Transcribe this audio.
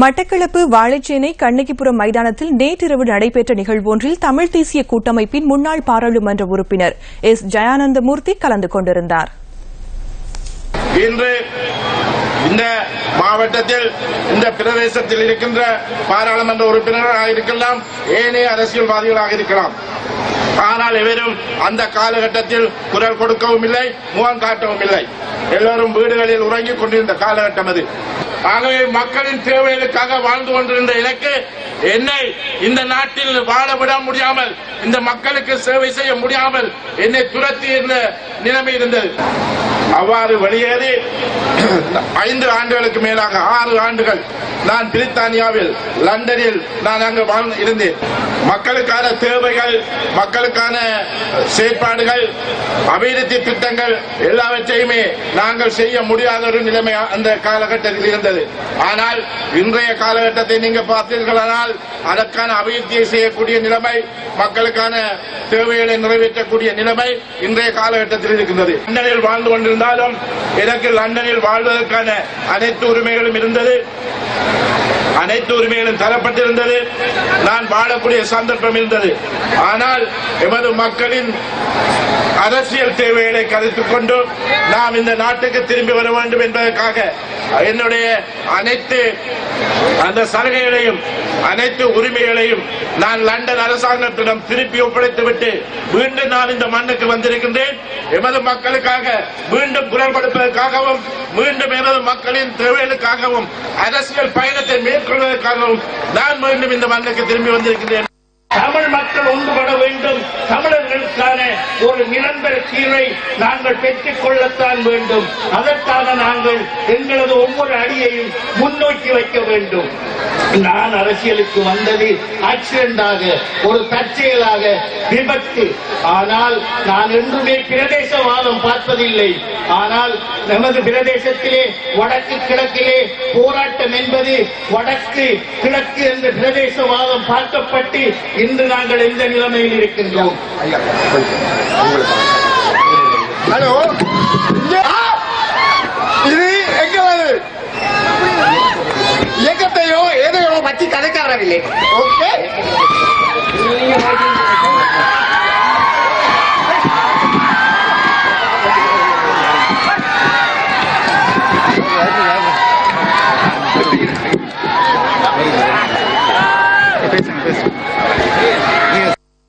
மட்டக்களப்பு வாழைச்சேனை கண்ணகிபுரம் மைதானத்தில் நேற்றிரவு நடைபெற்ற நிகழ்வொன்றில் தமிழ் தேசிய கூட்டமைப்பின் முன்னாள் பாராளுமன்ற உறுப்பினர் எஸ். ஜெயானந்தமூர்த்தி கலந்து கொண்டிருந்தார். இன்று இந்த மாவட்டத்தில் இந்த பிரதேசத்தில் இருக்கின்ற பாராளுமன்ற உறுப்பினர்களாக இருக்கலாம் ஏனைய அரசியல்வாதிகளாக இருக்கலாம். ஆனால் இவரும் அந்த காலகட்டத்தில் குரல் கொடுக்கவும் இல்லை முகம் காட்டவும் இல்லை. எல்லோரும் வீடுகளில் உறங்கிக் கொண்டிருந்த காலகட்டம் அது. ஆகவே மக்களின் தேவைகளுக்காக வாழ்ந்து கொண்டிருந்த எனக்கு என்னை இந்த நாட்டில் வாழ விட முடியாமல் இந்த மக்களுக்கு சேவை செய்ய முடியாமல் என்னை துரத்தி இருந்த நிலைமை இருந்தது. அவ்வாறு வெளியேறி ஐந்து ஆண்டுகளுக்கு மேலாக ஆறு ஆண்டுகள் நான் பிரித்தானியாவில் லண்டனில் நான் அங்கு வாழ்ந்து இருந்தேன். மக்களுக்கான தேவைகள் மக்களுக்கான செயற்பாடுகள் அபிவிருத்தி திட்டங்கள் எல்லாவற்றையுமே நாங்கள் செய்ய முடியாத ஒரு நிலைமை அந்த காலகட்டத்தில் இருந்தது. ஆனால் இன்றைய காலகட்டத்தை நீங்க பார்த்தீர்களானால் அதற்கான அபிவிருத்தியை செய்யக்கூடிய நிலைமை மக்களுக்கான தேவைகளை நிறைவேற்றக்கூடிய நிலைமை இன்றைய காலகட்டத்தில் இருக்கின்றது. லண்டனில் வாழ்ந்து கொண்டிருந்தாலும் எனக்கு லண்டனில் வாழ்வதற்கான அனைத்து உரிமைகளும் இருந்தது. அனைத்து உரிமைகளும் தரப்பட்டிருந்தது. நான் வாழக்கூடிய சந்தர்ப்பம் இருந்தது. ஆனால் எமது மக்களின் அரசியல் தேவைகளை கருத்துக் கொண்டு நாம் இந்த நாட்டுக்கு திரும்பி வர வேண்டும் என்பதற்காக என்னுடைய அனைத்து அந்த சலுகைகளையும் அனைத்து உரிமைகளையும் நான் லண்டன் அரசாங்கத்திடம் திருப்பி ஒப்படைத்துவிட்டு மீண்டும் நான் இந்த மண்ணுக்கு வந்திருக்கின்றேன். எமது மக்களுக்காக மீண்டும் குரல் கொடுப்பதற்காகவும் மீண்டும் எமது மக்களின் தேவைகளுக்காகவும் அரசியல் பயணத்தை மேற்கொள்வதற்காகவும் நான் மீண்டும் இந்த மண்ணுக்கு திரும்பி வந்திருக்கின்றேன். தமிழ் மக்கள் ஒன்றுபட வேண்டும். தமிழர்களுக்கான ஒரு நிரந்தர தீர்வை நாங்கள் பெற்றுக் கொள்ளத்தான் வேண்டும். அதற்காக நாங்கள் எங்களது ஒவ்வொரு அடியையும் முன்னோக்கி வைக்க வேண்டும். நான் அரசியலுக்கு வந்தது ஆக்சிடென்டாக ஒரு தற்செயலாக விபத்து. ஆனால் நான் என்றுமே பிரதேசவாதம் பார்ப்பதில்லை. ஆனால் நமது பிரதேசத்திலே வடக்கு கிழக்கிலே போராட்டம் என்பது வடக்கு கிழக்கு என்ற பிரதேசவாதம் பார்க்கப்பட்டு இன்று நாங்கள் எந்த நிலைமையில் இருக்கின்றோம்? ஹலோ. இது எங்க வருது இயக்கத்தையோ ஏதையோ பற்றி கதைக்காரவில்லை. ஓகே. பேசுங்க பேசுங்க.